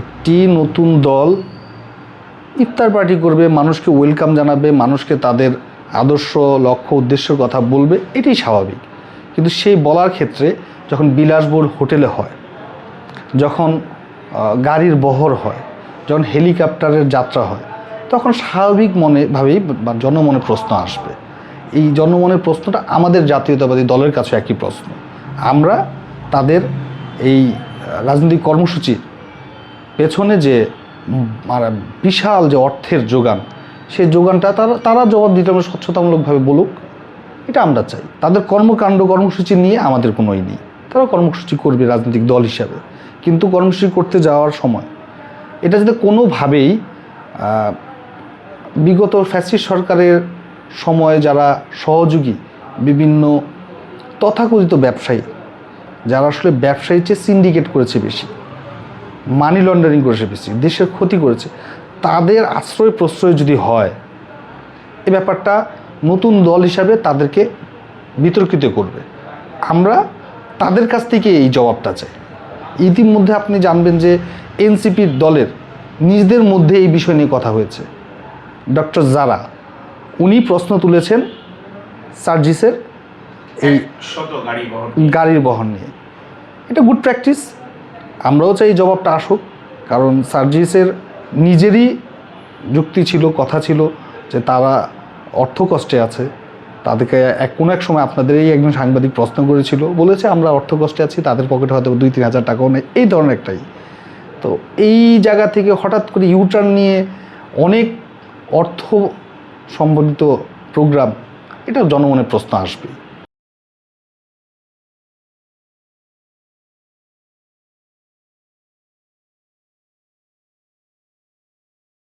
একটি নতুন দল ইফতার পার্টি করবে, মানুষকে ওয়েলকাম জানাবে, মানুষকে তাদের আদর্শ, লক্ষ্য, উদ্দেশ্যের কথা বলবে, এটাই স্বাভাবিক। কিন্তু সেই বলার ক্ষেত্রে যখন বিলাসবহুল হোটেলে হয়, যখন গাড়ির বহর হয়, যখন হেলিকপ্টারের যাত্রা হয়, তখন স্বাভাবিক মনে ভাবেই বা জনমনে প্রশ্ন আসবে। এই জনমনের প্রশ্নটা আমাদের জাতীয়তাবাদী দলের কাছে একই প্রশ্ন। আমরা তাদের এই রাজনৈতিক কর্মসূচির পেছনে যে বিশাল যে অর্থের যোগান, সেই যোগানটা তারা তারা জবাব দিতে হবে, স্বচ্ছতামূলকভাবে বলুক। এটা আমরা চাই। তাদের কর্মকাণ্ড, কর্মসূচি নিয়ে আমাদের কোনো ই নেই। তারা কর্মসূচি করবে রাজনৈতিক দল হিসাবে। কিন্তু কর্মসূচি করতে যাওয়ার সময় এটা যাতে কোনোভাবেই বিগত ফ্যাসিস্ট সরকারের সময় যারা সহযোগী, বিভিন্ন তথাকথিত ব্যবসায়ী, যারা আসলে ব্যবসায়ী চেয়ে সিন্ডিকেট করেছে বেশি মানি লন্ডারিং করেছে বেশি দেশের ক্ষতি করেছে। তাদের আশ্রয় প্রশ্রয় যদি হয় এ ব্যাপারটা নতুন দল হিসাবে তাদেরকে বিতর্কিত করবে। আমরা তাদের কাছ থেকে এই জবাবটা চাই। ইতিমধ্যে আপনি জানবেন যে এনসিপির দলের নিজেদের মধ্যে এই বিষয় নিয়ে কথা হয়েছে। ডক্টর জারা উনি প্রশ্ন তুলেছেন সার্জিসের এই গাড়ির বহন নিয়ে। এটা গুড প্র্যাকটিস আমরাও চাই জবাবটা আসুক, কারণ সার্জিসের নিজেরই যুক্তি ছিল, কথা ছিল যে তারা অর্থ কষ্টে আছে। তাদেরকে এক কোনো এক সময় আপনাদেরই একজন সাংবাদিক প্রশ্ন করেছিল, বলেছে আমরা অর্থ কষ্টে আছি, তাদের পকেটে হয়তো দুই, তিন হাজার টাকাও নেই, এই ধরনের একটাই। তো এই জায়গা থেকে হঠাৎ করে ইউটার্ন নিয়ে অনেক অর্থ সম্বলিত প্রোগ্রাম, এটা জনমনে প্রশ্ন আসবে